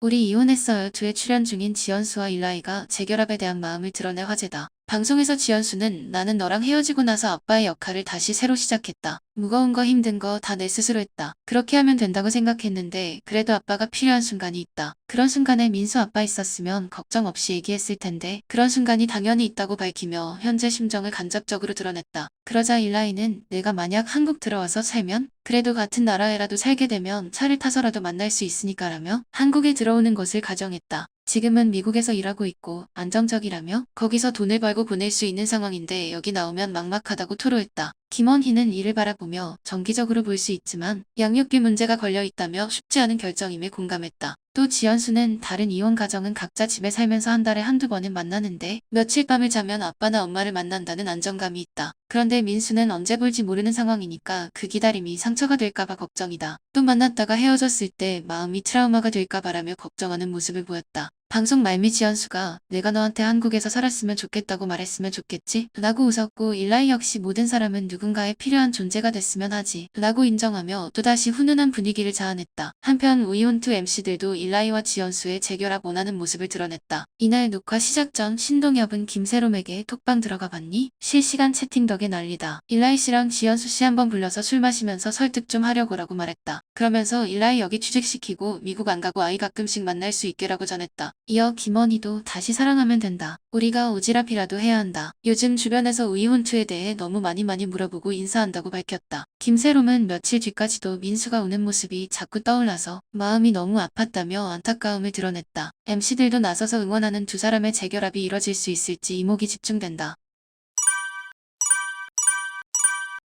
우리 이혼했어요. 두에 출연 중인 지연수와 일라이가 재결합에 대한 마음을 드러내 화제다. 방송에서 지연수는 나는 너랑 헤어지고 나서 아빠의 역할을 다시 새로 시작했다. 무거운 거 힘든 거 다 내 스스로 했다. 그렇게 하면 된다고 생각했는데 그래도 아빠가 필요한 순간이 있다. 그런 순간에 민수 아빠 있었으면 걱정 없이 얘기했을 텐데 그런 순간이 당연히 있다고 밝히며 현재 심정을 간접적으로 드러냈다. 그러자 일라이는 내가 만약 한국 들어와서 살면 그래도 같은 나라에라도 살게 되면 차를 타서라도 만날 수 있으니까라며 한국에 들어오는 것을 가정했다. 지금은 미국에서 일하고 있고 안정적이라며 거기서 돈을 벌고 보낼 수 있는 상황인데 여기 나오면 막막하다고 토로했다. 김원희는 이를 바라보며 정기적으로 볼 수 있지만 양육비 문제가 걸려 있다며 쉽지 않은 결정임에 공감했다. 또 지연수는 다른 이혼 가정은 각자 집에 살면서 한 달에 한두 번은 만나는데 며칠 밤을 자면 아빠나 엄마를 만난다는 안정감이 있다. 그런데 민수는 언제 볼지 모르는 상황이니까 그 기다림이 상처가 될까봐 걱정이다. 또 만났다가 헤어졌을 때 마음이 트라우마가 될까봐라며 걱정하는 모습을 보였다. 방송 말미 지연수가 내가 너한테 한국에서 살았으면 좋겠다고 말했으면 좋겠지? 라고 웃었고 일라이 역시 모든 사람은 누군가의 필요한 존재가 됐으면 하지 라고 인정하며 또다시 훈훈한 분위기를 자아냈다. 한편 우이온투 MC들도 일라이와 지연수의 재결합 원하는 모습을 드러냈다. 이날 녹화 시작 전 신동엽은 김세롬에게 톡방 들어가 봤니? 실시간 채팅 덕에 난리다. 일라이 씨랑 지연수 씨 한번 불러서 술 마시면서 설득 좀 하려고 라고 말했다. 그러면서 일라이 여기 취직시키고 미국 안 가고 아이 가끔씩 만날 수 있게라고 전했다. 이어 김원희도 다시 사랑하면 된다. 우리가 오지랖이라도 해야 한다. 요즘 주변에서 우이혼투에 대해 너무 많이 많이 물어보고 인사한다고 밝혔다. 김세롬은 며칠 뒤까지도 민수가 우는 모습이 자꾸 떠올라서 마음이 너무 아팠다며 안타까움을 드러냈다. MC들도 나서서 응원하는 두 사람의 재결합이 이뤄질 수 있을지 이목이 집중된다.